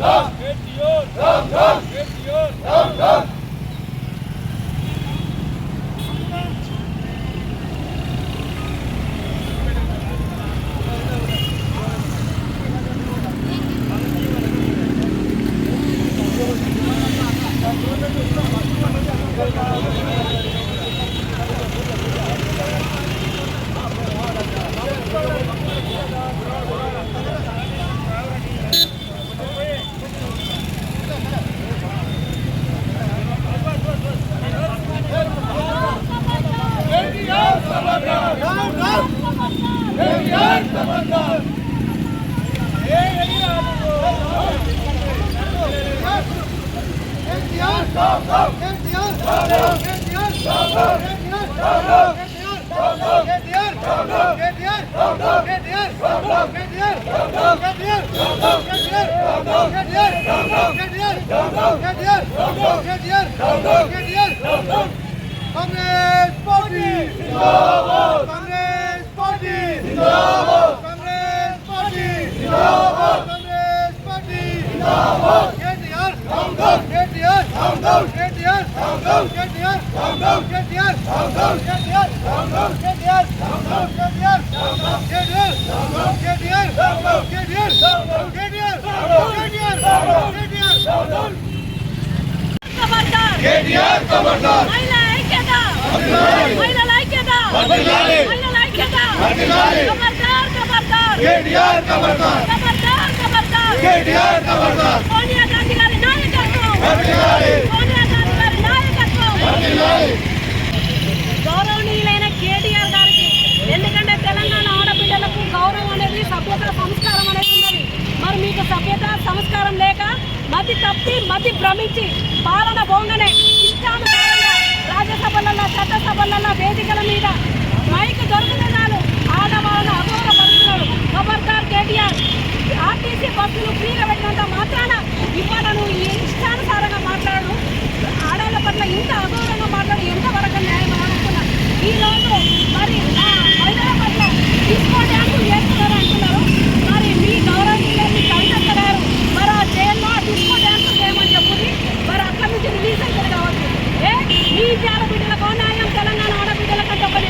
Ram Ram Kadir! Kadir! Kadir! Kadir! KTR కమర్దార్ మహిళ ఐక్యత మహిళల ఐక్యత మహిళల ఐక్యత కమర్దార్ కమర్దార్ కేటీఆర్ కమర్దార్ కేటీఆర్ ఖబర్దార్ సోనియా గాంధీ గారి నాయకత్వం. వర్ధిల్లాలి. సోనియా గాంధీ గారి నాయకత్వం. వర్ధిల్లాలి. గౌరవనీయులైన కేటీఆర్ గారికి ఎందుకంటే తెలంగాణ ఆడబిడ్డలకు గౌరవం అనేది సభ్యత సంస్కారం అనేది ఉన్నది. మరి మీకు సభ్యత సంస్కారం లేక మతి తప్పి మతి భ్రమించి పాలన పోగానే ఇష్టానుసారంగా రాజ్యసభలలో చట్టసభలలో వేదికల మీద మైక్ దొరికితే మీ ఆడబిడ్డలకు న్యాయం తెలంగాణ ఆడబిడ్డల కంటే ఒక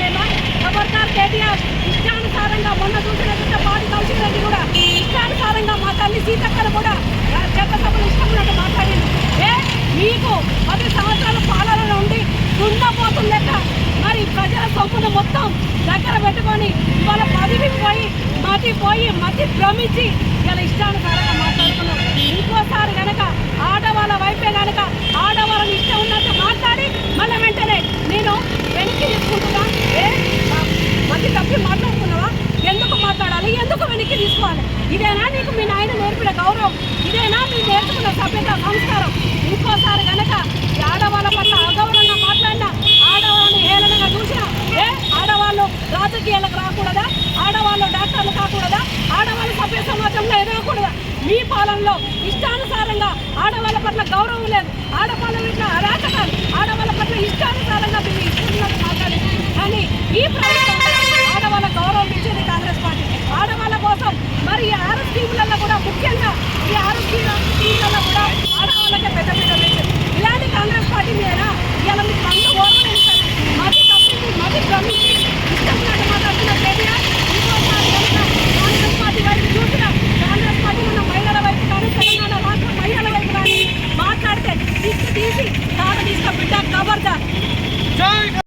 ఖబర్దార్ కేటీఆర్ ఇష్టానుసారంగా మొన్న చూసినట్టు పాటి కౌశిక్ రెడ్డి కూడా ఇష్టానుసారంగా మా తల్లి సీతక్కలు కూడా చట్టసభలు ఇష్టమైనట్టు మాట్లాడింది ఏ మీకు పది సంవత్సరాల పాలన ఉండి దున్నపోతులు లెక్క మరి ప్రజల సొమ్మును మొత్తం దగ్గర పెట్టుకొని ఇవాళ పదివి పోయి మతి పోయి మతి భ్రమించి ఇలా ఇష్టానుసారంగా మాట్లాడుతున్నాం. ఇంకోసారి కనుక ఆడవాళ్ళ వైపే కనుక ఆడవాళ్ళని ఇష్టం ఉన్నట్టు మాట్లాడి ఇదేనా నీకు మీ నాయన నేర్పిన గౌరవం? ఇదేనా మీరు నేర్చుకున్న సభ్యత సంస్కారం? ఇంకోసారి కనుక ఆడవాళ్ళ పట్ల అగౌరవంగా మాట్లాడినా ఆడవాళ్ళని హేళనగా చూసినా ఏ? ఆడవాళ్ళు రాజకీయాలకు రాకూడదా? ఆడవాళ్ళు డాక్టర్లు కాకూడదా? ఆడవాళ్ళు సభ్య సమాజంలో ఎదగకూడదా? మీ పాలనలో ఇష్టానుసారంగా ఆడవాళ్ళ పట్ల గౌరవం లేదు. ఆడవాళ్ళ పట్ల అరాచకాలు ఆడవాళ్ళ పట్ల ఇష్టానుసారంగా